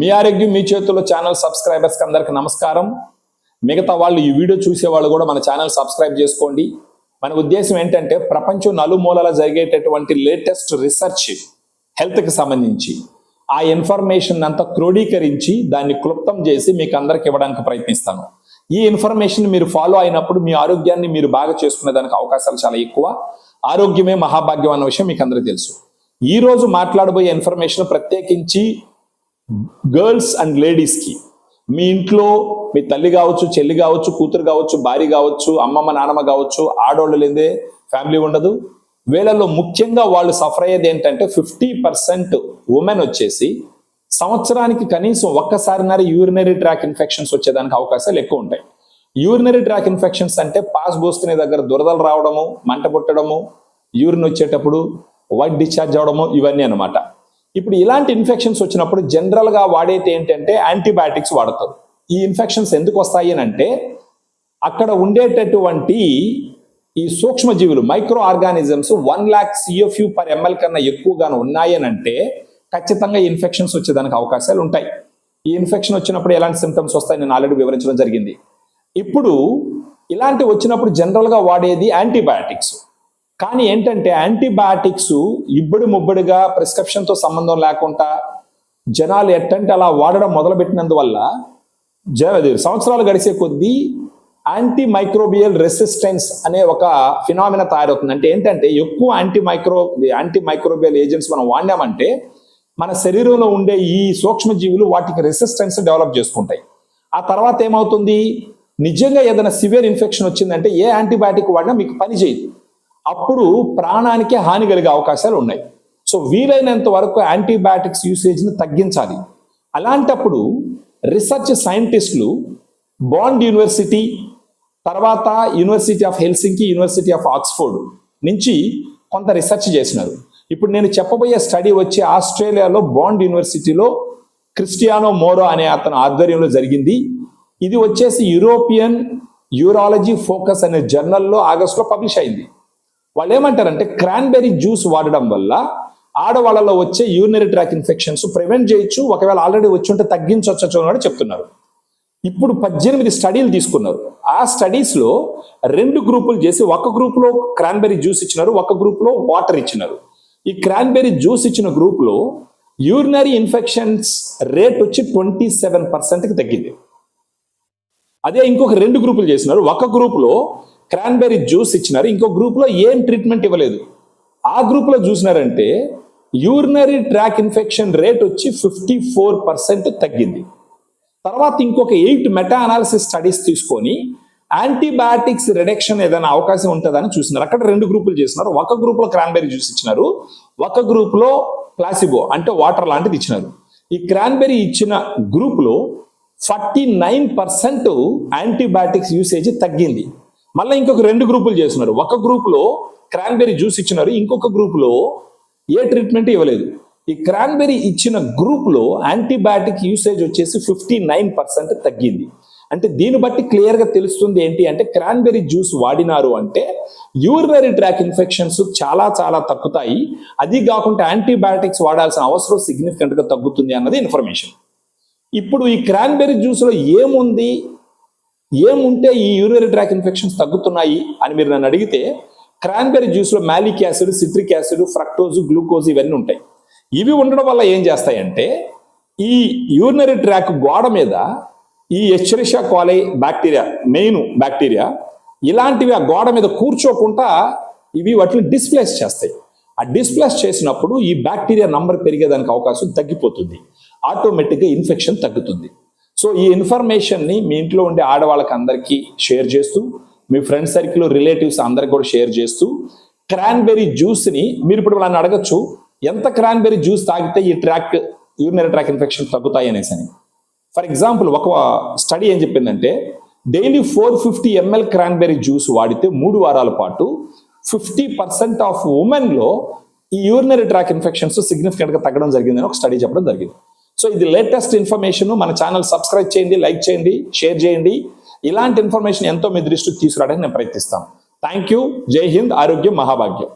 మీ ఆరోగ్యం మీ చేతుల్లో ఛానల్ సబ్స్క్రైబర్స్కి అందరికి నమస్కారం. మిగతా వాళ్ళు ఈ వీడియో చూసే వాళ్ళు కూడా మన ఛానల్ సబ్స్క్రైబ్ చేసుకోండి. మన ఉద్దేశం ఏంటంటే ప్రపంచం నలుమూలల జరిగేటటువంటి లేటెస్ట్ రీసెర్చ్ హెల్త్కి సంబంధించి. ఆ ఇన్ఫర్మేషన్ అంతా క్రోడీకరించి దాన్ని క్లుప్తం చేసి మీకు అందరికి ఇవ్వడానికి ప్రయత్నిస్తాను. ఈ ఇన్ఫర్మేషన్ మీరు ఫాలో అయినప్పుడు మీ ఆరోగ్యాన్ని మీరు బాగా చేసుకునేదానికి అవకాశాలు చాలా ఎక్కువ. ఆరోగ్యమే మహాభాగ్యం అన్న విషయం మీకు అందరికీ తెలుసు. ఈ రోజు మాట్లాడబోయే ఇన్ఫర్మేషన్ ప్రత్యేకించి గర్ల్స్ అండ్ లేడీస్కి మీ ఇంట్లో మీ తల్లి కావచ్చు చెల్లి కావచ్చు కూతురు కావచ్చు భార్య కావచ్చు అమ్మమ్మ నాన్నమ్మ కావచ్చు ఆడోళ్ళు లేదే ఫ్యామిలీ ఉండదు. వీళ్ళలో ముఖ్యంగా వాళ్ళు సఫర్ అయ్యేది ఏంటంటే ఫిఫ్టీ పర్సెంట్ ఉమెన్ వచ్చేసి సంవత్సరానికి కనీసం ఒక్కసారిన్నర యూరినరీ ట్రాక్ ఇన్ఫెక్షన్స్ వచ్చేదానికి అవకాశాలు ఎక్కువ ఉంటాయి. యూరినరీ ట్రాక్ ఇన్ఫెక్షన్స్ అంటే పాస్ పోసుకునే దగ్గర దురదలు రావడము మంట పుట్టడము యూరిన్ వచ్చేటప్పుడు వైట్ డిశ్చార్జ్ అవడము ఇవన్నీ అనమాట ఇప్పుడు ఇలాంటి ఇన్ఫెక్షన్స్ వచ్చినప్పుడు జనరల్గా వాడేది ఏంటంటే యాంటీబయాటిక్స్ వాడతారు. ఈ ఇన్ఫెక్షన్స్ ఎందుకు వస్తాయి అని అంటే అక్కడ ఉండేటటువంటి ఈ సూక్ష్మజీవులు microorganisms one lakh CFU per ML కన్నా ఎక్కువగాను ఉన్నాయని అంటే ఖచ్చితంగా ఇన్ఫెక్షన్స్ వచ్చేదానికి అవకాశాలు ఉంటాయి. ఈ ఇన్ఫెక్షన్ వచ్చినప్పుడు ఎలాంటి సిమ్టమ్స్ వస్తాయి నేను ఆల్రెడీ వివరించడం జరిగింది. ఇప్పుడు ఇలాంటి వచ్చినప్పుడు జనరల్గా వాడేది యాంటీబయాటిక్స్ కానీ ఏంటంటే యాంటీబయాటిక్స్ ఇబ్బడి ముబ్బడిగా ప్రిస్క్రిప్షన్తో సంబంధం లేకుండా జనాలు ఎట్టంటే అలా వాడడం మొదలుపెట్టినందువల్ల జ సంవత్సరాలు గడిచే కొద్దీ యాంటీ మైక్రోబియల్ రెసిస్టెన్స్ అనే ఒక ఫినామిన తయారవుతుంది. అంటే ఏంటంటే ఎక్కువ anti micro anti microbial agents మనం వాడినామంటే మన శరీరంలో ఉండే ఈ సూక్ష్మజీవులు వాటికి రెసిస్టెన్స్ డెవలప్ చేసుకుంటాయి. ఆ తర్వాత ఏమవుతుంది? నిజంగా ఏదైనా సివియర్ ఇన్ఫెక్షన్ వచ్చిందంటే ఏ యాంటీబయాటిక్ వాడినా మీకు పని చేయదు. అప్పుడు ప్రాణానికి హాని కలిగే అవకాశాలు ఉన్నాయి. సో వీలైనంత వరకు యాంటీబయాటిక్స్ యూసేజ్ని తగ్గించాలి. అలాంటప్పుడు రీసెర్చ్ సైంటిస్టులు బాండ్ యూనివర్సిటీ తర్వాత university of Helsinki university of Oxford నుంచి కొంత రీసెర్చ్ చేసినారు. ఇప్పుడు నేను చెప్పబోయే స్టడీ వచ్చి ఆస్ట్రేలియాలో బాండ్ యూనివర్సిటీలో క్రిస్టియానో మోరో అనే అతను ఆధ్వర్యంలో జరిగింది. ఇది వచ్చేసి యూరోపియన్ యూరాలజీ ఫోకస్ అనే జర్నల్లో ఆగస్టులో పబ్లిష్ అయింది. వాళ్ళు ఏమంటారంటే క్రాన్బెర్రీ జ్యూస్ వాడడం వల్ల ఆడవాళ్ళలో వచ్చే యూరినరీ ట్రాక్ ఇన్ఫెక్షన్స్ ప్రివెంట్ చేయొచ్చు ఒకవేళ ఆల్రెడీ వచ్చి ఉంటే తగ్గించవచ్చు అని కూడా చెప్తున్నారు. ఇప్పుడు పద్దెనిమిది స్టడీలు తీసుకున్నారు. ఆ స్టడీస్లో రెండు గ్రూపులు చేసి ఒక గ్రూప్లో క్రాన్బెరీ క్రాన్బెర్రీ జ్యూస్ ఇచ్చినారు ఒక గ్రూప్లో వాటర్ ఇచ్చినారు. ఈ క్రాన్బెర్రీ జ్యూస్ ఇచ్చిన గ్రూప్లో యూరినరీ ఇన్ఫెక్షన్స్ రేట్ వచ్చి ట్వంటీ సెవెన్ పర్సెంట్కి తగ్గింది. అదే ఇంకొక రెండు గ్రూపులు చేసినారు. ఒక గ్రూప్లో క్రాన్బెర్రీ జ్యూస్ ఇచ్చినారు. ఇంకో గ్రూప్లో ఏం ట్రీట్మెంట్ ఇవ్వలేదు. ఆ గ్రూప్లో చూసినారంటే యూరినరీ ట్రాక్ ఇన్ఫెక్షన్ రేట్ వచ్చి ఫిఫ్టీ ఫోర్ పర్సెంట్ తగ్గింది. తర్వాత ఇంకొక ఎయిట్ మెటా అనాలిసిస్ స్టడీస్ తీసుకొని యాంటీబయాటిక్స్ రిడక్షన్ ఏదైనా అవకాశం ఉంటుందని చూసినారు. అక్కడ రెండు గ్రూపులు చేసినారు. ఒక గ్రూప్లో క్రాన్బెర్రీ జ్యూస్ ఇచ్చినారు. ఒక గ్రూప్లో ప్లాసిబో అంటే వాటర్ లాంటిది ఇచ్చినారు. ఈ క్రాన్బెర్రీ ఇచ్చిన గ్రూప్లో forty nine percent antibiotics usage తగ్గింది. మళ్ళీ ఇంకొక రెండు గ్రూపులు చేస్తున్నారు. ఒక గ్రూప్లో క్రాన్బెర్రీ జ్యూస్ ఇచ్చినారు ఇంకొక గ్రూప్లో ఏ ట్రీట్మెంట్ ఇవ్వలేదు. ఈ క్రాన్బెర్రీ ఇచ్చిన గ్రూప్లో యాంటీబయాటిక్ యూసేజ్ వచ్చేసి ఫిఫ్టీ నైన్ పర్సెంట్ తగ్గింది. అంటే దీన్ని బట్టి క్లియర్గా తెలుస్తుంది ఏంటి అంటే క్రాన్బెర్రీ జ్యూస్ వాడినారు అంటే యూరినరీ ట్రాక్ ఇన్ఫెక్షన్స్ చాలా చాలా తగ్గుతాయి. అది కాకుండా యాంటీబయాటిక్స్ వాడాల్సిన అవసరం సిగ్నిఫికెంట్గా తగ్గుతుంది అన్నది ఇన్ఫర్మేషన్. ఇప్పుడు ఈ క్రాన్బెర్రీ జ్యూస్లో ఏముంది? ఏముంటే ఈ యూరినరీ ట్రాక్ ఇన్ఫెక్షన్స్ తగ్గుతున్నాయి అని మీరు నన్ను అడిగితే cranberry జ్యూస్లో malic acid citric acid fructose glucose ఇవన్నీ ఉంటాయి. ఇవి ఉండడం వల్ల ఏం చేస్తాయంటే ఈ యూరినరీ ట్రాక్ గోడ మీద ఈ Escherichia coli bacteria main bacteria ఇలాంటివి ఆ గోడ మీద కూర్చోకుండా ఇవి వాటిని డిస్ప్లేస్ చేస్తాయి. ఆ డిస్ప్లేస్ చేసినప్పుడు ఈ బ్యాక్టీరియా నంబర్ పెరిగేదానికి అవకాశం తగ్గిపోతుంది. ఆటోమేటిక్గా ఇన్ఫెక్షన్ తగ్గుతుంది. సో ఈ ఇన్ఫర్మేషన్ని మీ ఇంట్లో ఉండే ఆడవాళ్ళకి అందరికీ షేర్ చేస్తూ మీ ఫ్రెండ్ సర్కిల్ రిలేటివ్స్ అందరికి కూడా షేర్ చేస్తూ క్రాన్బెర్రీ జ్యూస్ని మీరు ఇప్పుడు వాళ్ళని అడగచ్చు ఎంత క్రాన్బెరీ జ్యూస్ తాగితే ఈ ట్రాక్ యూరినరీ ట్రాక్ ఇన్ఫెక్షన్ తగ్గుతాయి అనేసి అని. ఫర్ ఎగ్జాంపుల్ ఒక స్టడీ ఏం చెప్పిందంటే daily four fifty ML cranberry juice వాడితే మూడు వారాల పాటు ఫిఫ్టీ పర్సెంట్ ఆఫ్ ఉమెన్లో ఈ యూరినరీ ట్రాక్ ఇన్ఫెక్షన్స్ సిగ్నిఫికెంట్గా తగ్గడం జరిగిందని ఒక స్టడీ చెప్పడం జరిగింది. సో ఇది లేటెస్ట్ ఇన్ఫర్మేషన్ మన ఛానల్ సబ్స్క్రైబ్ చేయండి లైక్ చేయండి షేర్ చేయండి. ఇలాంటి ఇన్ఫర్మేషన్ ఎంతో మీ దృష్టికి తీసుకురావడానికి నేను ప్రయత్నిస్తాను. థ్యాంక్ యూ జై హింద్ ఆరోగ్యం మహాభాగ్యం